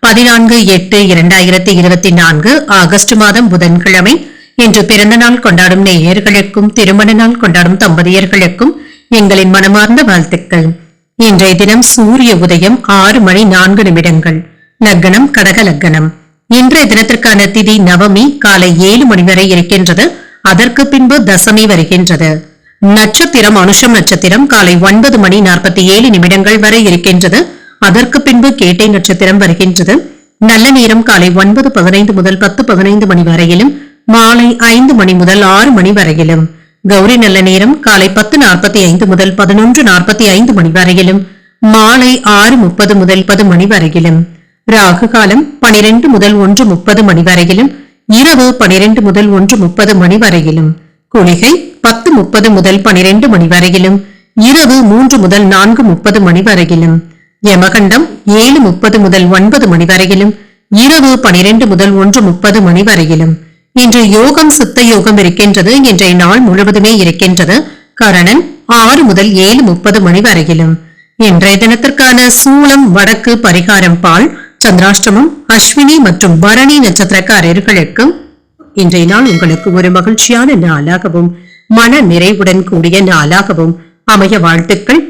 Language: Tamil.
பதினான்கு எட்டு இரண்டாயிரத்தி இருபத்தி நான்கு ஆகஸ்ட் மாதம் புதன்கிழமை. இன்று பிறந்த நாள் கொண்டாடும் நேயர்களுக்கும் திருமண நாள் கொண்டாடும் தம்பதியர்களுக்கும் எங்களின் மனமார்ந்த வாழ்த்துக்கள். இன்றைய தினம் சூரிய உதயம் ஆறு மணி நான்கு நிமிடங்கள். லக்னம் கடக லக்னம். இன்றைய தினத்திற்கான திதி நவமி காலை ஏழு மணி வரை இருக்கின்றது. அதற்கு பின்பு தசமி வருகின்றது. நட்சத்திரம் அனுஷம் நட்சத்திரம் காலை ஒன்பது மணி நாற்பத்தி ஏழு நிமிடங்கள் வரை இருக்கின்றது. அதற்கு பின்பு கேட்டை நட்சத்திரம் வருகின்றது. நல்ல நேரம் காலை ஒன்பது பதினைந்து முதல் பத்து பதினைந்து மணி வரையிலும் மாலை ஐந்து மணி முதல் ஆறு மணி வரையிலும். கௌரி நல்ல நேரம் காலை பத்து நாற்பத்தி ஐந்து முதல் பதினொன்று நாற்பத்தி ஐந்து மணி வரையிலும் மாலை ஆறு முப்பது முதல் பது மணி வரையிலும். ராகு காலம் பனிரெண்டு முதல் ஒன்று முப்பது மணி வரையிலும் இரவு பனிரெண்டு முதல் ஒன்று முப்பது மணி வரையிலும். குளிகை பத்து முப்பது முதல் பனிரெண்டு மணி வரையிலும் இரவு மூன்று முதல் நான்கு முப்பது மணி வரையிலும். யமகண்டம் ஏழு முப்பது முதல் ஒன்பது மணி வரையிலும் இரவு பனிரெண்டு முதல் ஒன்று முப்பது மணி வரையிலும் இன்று யோகம் சித்த யோகம் இருக்கின்றது இன்றைய நாள் முழுவதுமே இருக்கின்றது. கரணன் ஆறு முதல் ஏழு முப்பது மணி வரையிலும் இன்றைய தினத்திற்கான சூளம் வடக்கு பரிகாரம் பால் சந்திராஷ்டமம் அஸ்வினி மற்றும் பரணி நட்சத்திரக்காரர்களுக்கு இன்றைய நாள் உங்களுக்கு ஒரு மகிழ்ச்சியான நாளாகவும் மன நிறைவுடன் கூடிய நாளாகவும் அமைய வாழ்த்துக்கள்.